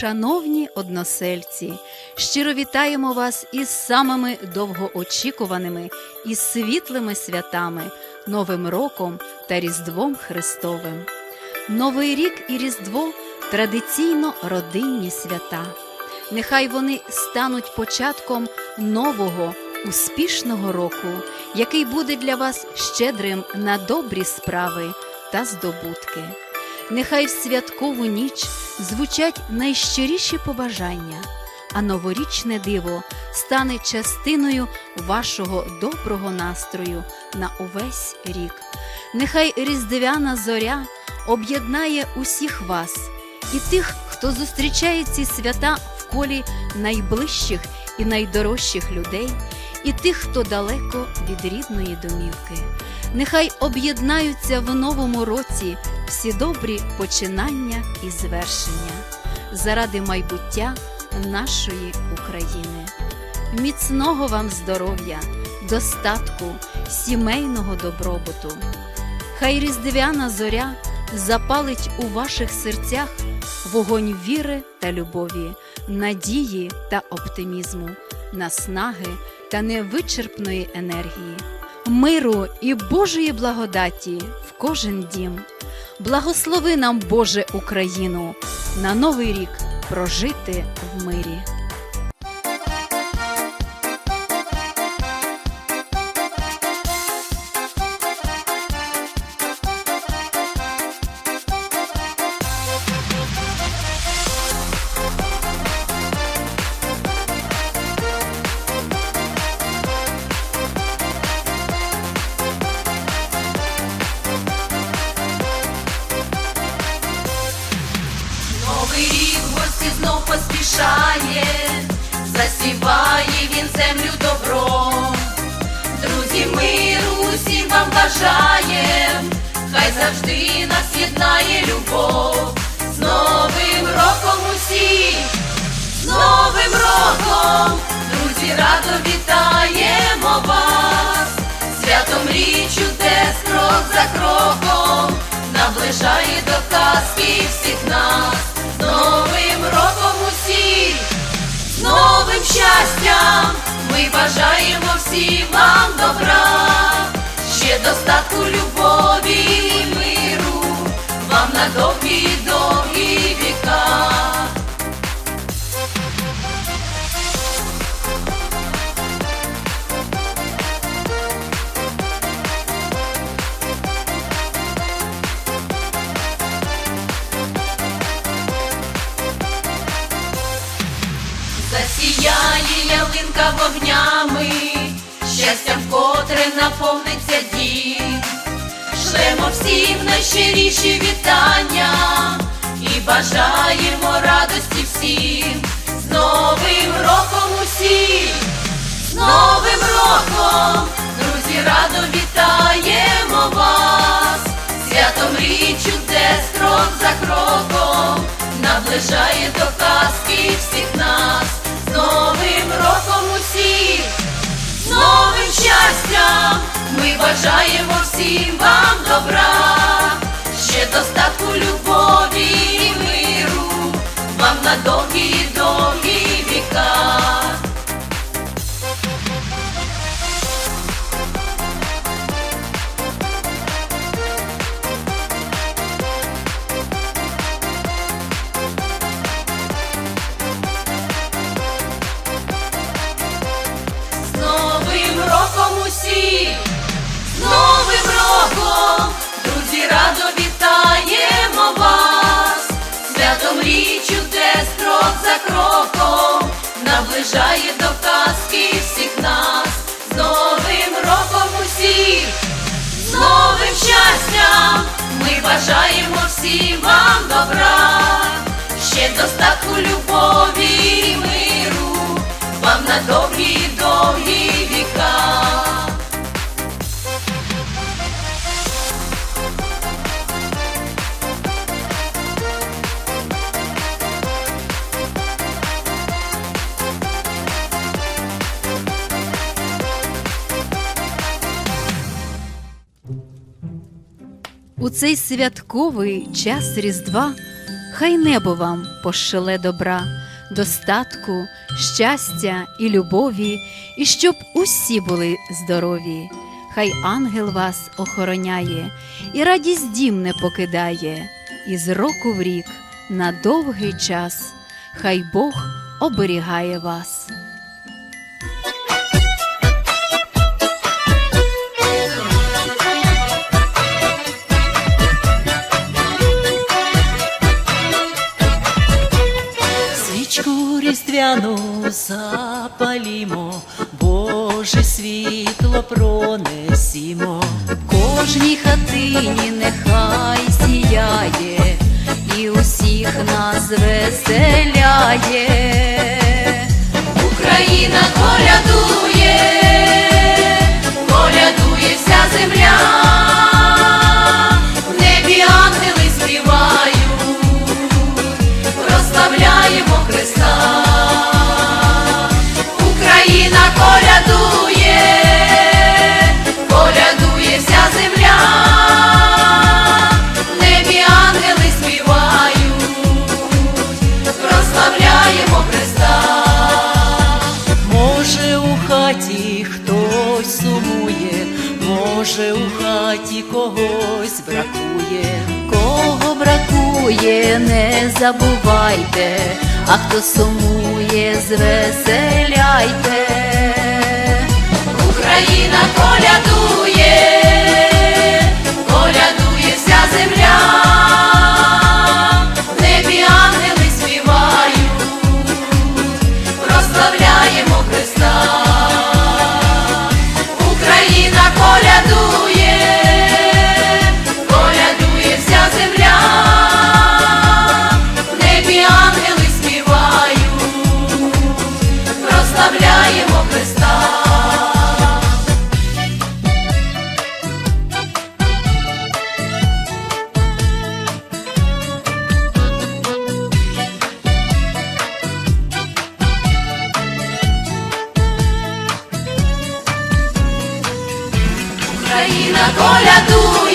Шановні односельці, щиро вітаємо вас із самими довгоочікуваними і світлими святами, Новим роком та Різдвом Христовим. Новий рік і Різдво традиційно родинні свята. Нехай вони стануть початком нового, успішного року, який буде для вас щедрим на добрі справи та здобутки. Нехай в святкову ніч звучать найщиріші побажання, а новорічне диво стане частиною вашого доброго настрою на увесь рік. Нехай різдвяна зоря об'єднає усіх вас і тих, хто зустрічає ці свята в колі найближчих і найдорожчих людей, і тих, хто далеко від рідної домівки. Нехай об'єднаються в новому році всі добрі починання і звершення заради майбуття нашої України. Міцного вам здоров'я, достатку, сімейного добробуту. Хай різдвяна зоря запалить у ваших серцях вогонь віри та любові, надії та оптимізму, наснаги та невичерпної енергії, миру і Божої благодаті в кожен дім. Благослови нам, Боже, Україну, на новий рік прожити в мирі. Новий гості знов поспішає, засіває він землю добром. Друзі, миру усім вам бажаєм, хай завжди нас єднає любов. З Новим роком усіх, з Новим роком, друзі, радо вітаємо вас. Святом річ чудес крок за кроком, наближає до казки всіх нас. Новим щастям, ми бажаємо всім вам добра, ще достатку любові і миру, вам на довгі, довгі Засіяє вогнями, щастям вкотре наповниться дім. Шлемо всім найщиріші вітання і бажаємо радості всім. З Новим роком усіх, з Новим роком, друзі, радо вітаємо вас. Святом річ чудес крок за кроком, наближає до казки всіх нас. Новим роком усіх, з новим щастям, ми бажаємо всім вам добра, ще достатку любові і миру, вам на довгі Святом річ чудес крок за кроком, наближає до казки всіх нас. З Новим роком усіх, з новим щастям, ми бажаємо всім вам добра, ще достатку любові У цей святковий час Різдва хай небо вам пошиле добра, достатку, щастя і любові, і щоб усі були здорові. Хай ангел вас охороняє, і радість дім не покидає, і з року в рік на довгий час, хай Бог оберігає вас. Різдвяну запалімо, Боже світло пронесімо. Кожній хатині нехай сіяє, і усіх нас веселяє. Україна колядує, когось бракує. Кого бракує, не забувайте, а хто сумує, звеселяйте. Україна колядує, Україна колядує.